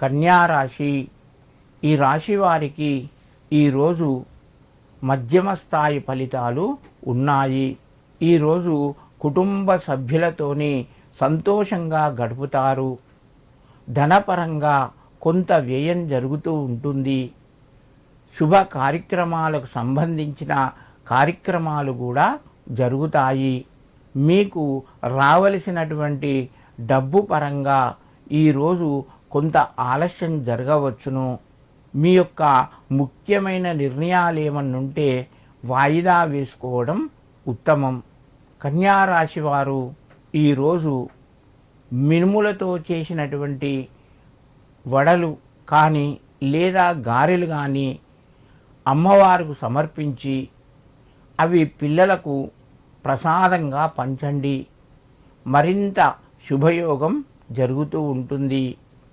కన్యారాశి. ఈ రాశి వారికి ఈరోజు మధ్యమ స్థాయి ఫలితాలు ఉన్నాయి. ఈరోజు కుటుంబ సభ్యులతోని సంతోషంగా గడుపుతారు. ధనపరంగా కొంత వ్యయం జరుగుతూ ఉంటుంది. శుభ కార్యక్రమాలకు సంబంధించిన కార్యక్రమాలు కూడా జరుగుతాయి. మీకు రావలసినటువంటి డబ్బు పరంగా ఈరోజు కొంత ఆలస్యం జరగవచ్చును. మీ యొక్క ముఖ్యమైన నిర్ణయాలు ఏమన్నుంటే వాయిదా వేసుకోవడం ఉత్తమం. కన్యారాశి వారు ఈరోజు మినుములతో చేసినటువంటి వడలు కానీ లేదా గారెలు కానీ అమ్మవారికి సమర్పించి అవి పిల్లలకు ప్రసాదంగా పంచండి. మరింత శుభయోగం జరుగుతూ ఉంటుంది.